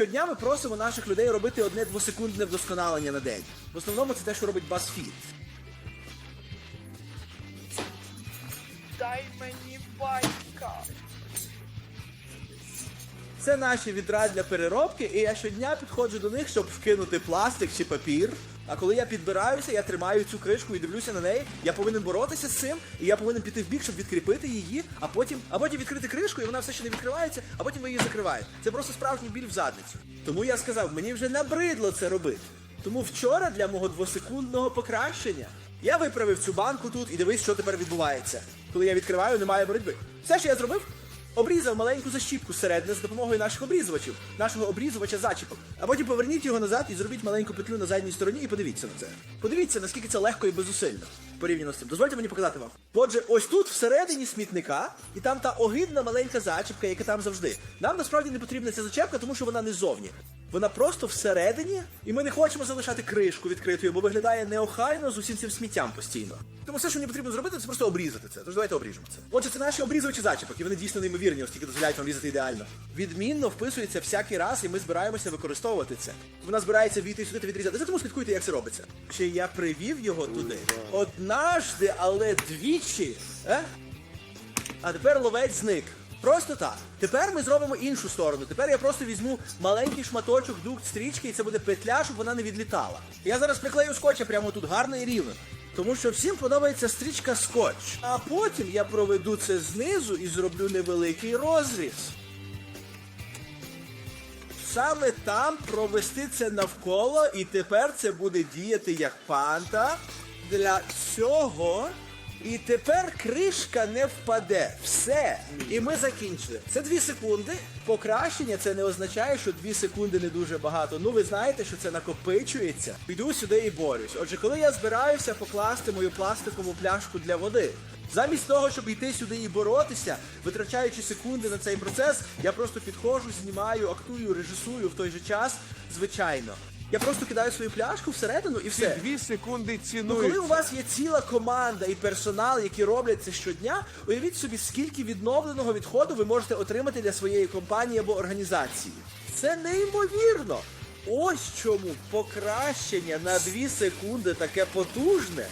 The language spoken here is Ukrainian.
Щодня ми просимо наших людей робити одне двосекундне вдосконалення на день. В основному це те, що робить BuzzFeed. Дай мені байка. Це наші відра для переробки, і я щодня підходжу до них, щоб вкинути пластик чи папір. А коли я підбираюся, я тримаю цю кришку і дивлюся на неї. Я повинен боротися з цим, і я повинен піти в бік, щоб відкріпити її, а потім, а потім відкрити кришку, і вона все ще не відкривається, а потім ви її закриваєте. Це просто справжній біль в задницю. Тому я сказав, мені вже набридло це робити. Тому вчора для мого двосекундного покращення я виправив цю банку тут і дивись, що тепер відбувається. Коли я відкриваю, немає боротьби. Все, що я зробив, Обрізав маленьку защіпку зсередини з допомогою наших обрізувачів, нашого обрізувача зачіпок. А потім поверніть його назад і зробіть маленьку петлю на задній стороні і подивіться на це. Подивіться, наскільки це легко і безусильно порівняно з цим. Дозвольте мені показати вам. Отже, ось тут всередині смітника, і там та огидна маленька зачіпка, яка там завжди. Нам насправді не потрібна ця зачепка, тому що вона не зовні. Вона просто всередині, і ми не хочемо залишати кришку відкритою, бо виглядає неохайно з усім цим сміттям постійно. Тому все, що мені потрібно зробити, це просто обрізати це. Тож давайте обріжемо це. Отже, це наші обрізувачі зачіпок, і вони дійсно неймовірні, оскільки дозволяють вам різати ідеально. Відмінно вписується всякий раз, і ми збираємося використовувати це. Вона збирається війти сюди та відрізати. Це тому слідкуйте, як це робиться. Чи я привів його туди? Однажди, але двічі. Е? А тепер ловець зник. Просто так. Тепер ми зробимо іншу сторону. Тепер я просто візьму маленький шматочок дукт стрічки, і це буде петля, щоб вона не відлітала. Я зараз приклею скотча прямо тут гарно і рівно. Тому що всім подобається стрічка скотч. А потім я проведу це знизу і зроблю невеликий розріз. Саме там провести це навколо, і тепер це буде діяти як панта. Для цього. І тепер кришка не впаде. Все. І ми закінчили. Це дві секунди. Покращення це не означає, що дві секунди не дуже багато. Ну ви знаєте, що це накопичується. Йду сюди і борюсь. Отже, коли я збираюся покласти мою пластикову пляшку для води. Замість того, щоб йти сюди і боротися, витрачаючи секунди на цей процес, я просто підходжу, знімаю, актую, режисую в той же час, звичайно. Я просто кидаю свою пляшку всередину і Ці все. дві секунди Ну, коли у вас є ціла команда і персонал, які роблять це щодня, уявіть собі, скільки відновленого відходу ви можете отримати для своєї компанії або організації. Це неймовірно. Ось чому покращення на 2 секунди таке потужне.